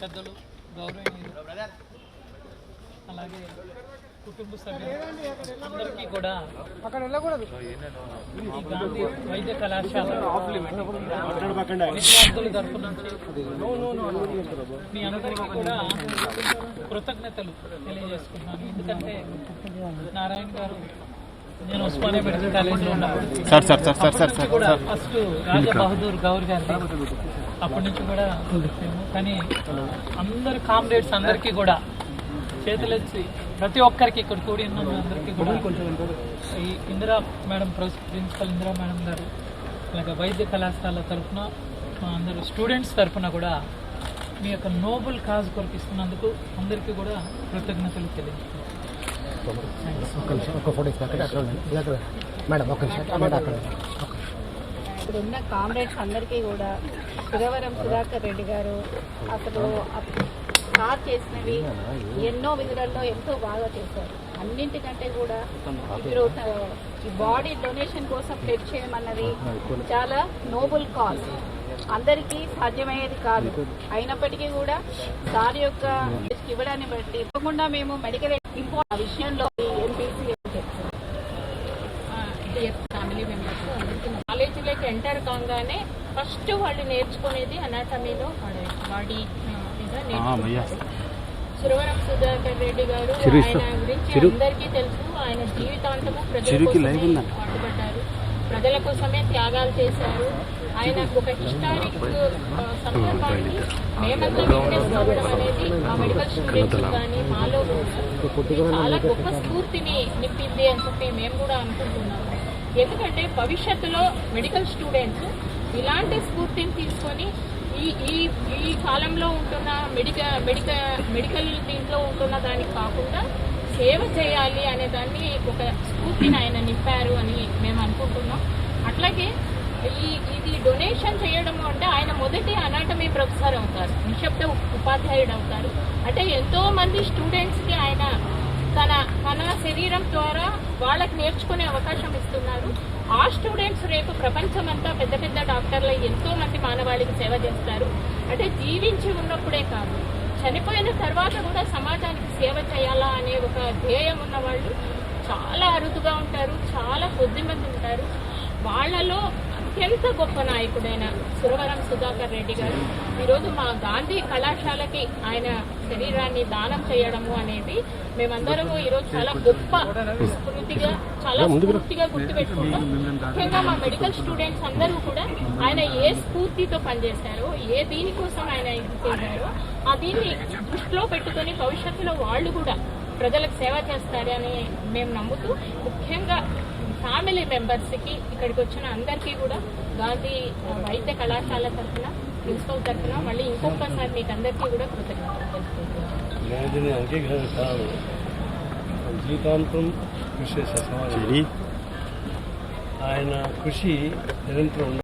పెద్దలు గౌరవనీయులు అలాగే కుటుంబ సభ్యులు అందరికీ కూడా అక్కడ వెళ్ళకూడదు. గాంధీ వైద్య కళాశాల విద్యార్థుల తరఫు నుంచి మీ అందరికీ కూడా కృతజ్ఞతలు తెలియజేసుకుంటున్నాను. ఎందుకంటే నారాయణ గారు నేను ఉస్మానియా మెడికల్ కాలేజీలో sir sir sir sir sir కూడా ఫస్ట్ రాజా బహదూర్ గౌర్ గారి అప్పటి నుంచి కూడా కానీ అందరు కామ్రేడ్స్ అందరికీ కూడా చేతులెత్తి ప్రతి ఒక్కరికి ఇక్కడ కూడి ఉన్న అందరికీ కూడా ఈ Indira madam principal Indira madam గారు అలాగే వైద్య కళాశాల తరఫున అందరు స్టూడెంట్స్ తరఫున కూడా మీ యొక్క నోబుల్ కాజ్ కొరకు ఇస్తున్నందుకు అందరికీ కూడా కృతజ్ఞతలు తెలియజేస్తున్నాను ఒక్క నిమిషం ఒక్క ఫోటో ఇస్తే అక్కడ అక్కడ ఉండండి ఇది మేడం ఒక్క నిమిషం మేడం అక్కడ ఉండండి. ఇప్పుడు ఉన్న కామ్రేడ్స్ అందరికీ కూడా సురవరం సుధాకర్ రెడ్డి గారు అసలు సార్ చేసినవి ఎన్నో విధులలో ఎంతో బాగా చేశారు అన్నింటికంటే కూడా ఇప్పుడు ఈ బాడీ డొనేషన్ కోసం ప్లెడ్ చేయమన్నది చాలా నోబుల్ కాజ్ అందరికీ సాధ్యమయ్యేది కాదు. అయినప్పటికీ కూడా సార్ యొక్క ఇవ్వడాన్ని బట్టి తప్పకుండా మేము మెడికల్ ఇంపార్ట్ విషయంలో ఎంపీసీ ఫ్యామిలీ మెంబర్స్ కాలేజీలోకి ఎంటర్ కాగానే ఫస్ట్ వాళ్ళు నేర్చుకునేది అనాటమీలో బాడీ సురవరం సుధాకర్ రెడ్డి గారు ఆయన గురించి అందరికీ తెలుసు. ఆయన జీవితాంతము ప్రజల పాటుపడ్డారు. ప్రజల కోసమే త్యాగాలు చేశారు. ఆయన ఒక హిస్టారిక్ సందర్భాన్ని మేమంతా విట్నెస్ కావడం అనేది మా మెడికల్ స్టూడెంట్స్ కానీ మాలో చాలా గొప్ప స్ఫూర్తిని నింపింది అని చెప్పి మేము కూడా అనుకుంటున్నాము ఎందుకంటే భవిష్యత్తులో మెడికల్ స్టూడెంట్స్ ఇలాంటి స్ఫూర్తిని తీసుకొని ఈ ఈ ఈ కాలంలో ఉంటున్న మెడిక మెడికల్ మెడికల్ దీంట్లో ఉంటున్న దానికి కాకుండా సేవ చేయాలి అనే దాన్ని ఒక స్ఫూర్తిని ఆయన నింపారు అని మేము అనుకుంటున్నాం. అట్లాగే ఈ ఇది డొనేషన్ చేయడం అంటే ఆయన మొదటి అనాటమీ ప్రొఫెసర్ అవుతారు నిశ్శబ్ద ఉపాధ్యాయుడు అవుతారు. అంటే ఎంతో మంది స్టూడెంట్స్కి ఆయన తన తన శరీరం ద్వారా వాళ్ళకి నేర్చుకునే అవకాశం ఇస్తున్నారు. ఆ స్టూడెంట్స్ రేపు ప్రపంచమంతా పెద్ద పెద్ద డాక్టర్లు ఎంతో మంది మానవాళికి సేవ చేస్తారు. అంటే జీవించి ఉన్నప్పుడే కాదు చనిపోయిన తర్వాత కూడా సమాజానికి సేవ చేయాలా అనే ఒక ధ్యేయం ఉన్న వాళ్ళు చాలా అరుదుగా ఉంటారు చాలా కొద్ది మంది ఉంటారు. వాళ్ళలో అత్యంత గొప్ప నాయకుడైన సురవరం సుధాకర్ రెడ్డి గారు. ఈరోజు మా గాంధీ కళాశాలకి ఆయన శరీరాన్ని దానం చేయడము అనేది మేమందరము ఈరోజు చాలా గొప్ప స్ఫూర్తిగా చాలా స్ఫూర్తిగా గుర్తుపెట్టుకుంటాం. ముఖ్యంగా మా మెడికల్ స్టూడెంట్స్ అందరూ కూడా ఆయన ఏ స్ఫూర్తితో పనిచేశారో ఏ దీనికోసం ఆయన ఇది చేశారో ఆ దీన్ని దృష్టిలో పెట్టుకొని భవిష్యత్తులో వాళ్ళు కూడా ప్రజలకు సేవ చేస్తారని మేము నమ్ముతూ ముఖ్యంగా ఫ్యామిలీ మెంబర్స్కి ఇక్కడికి వచ్చిన అందరికీ కూడా గాంధీ వైద్య కళాశాల తరఫున ప్రిన్సిపల్ తరఫున మళ్ళీ ఇంకొకసారి మీకు అందరికీ కూడా కృతజ్ఞతలు. అంగీకరించాలి. జీవితాంతం కృషి చేసే సమాజం. ఆయన కృషి నిరంతరం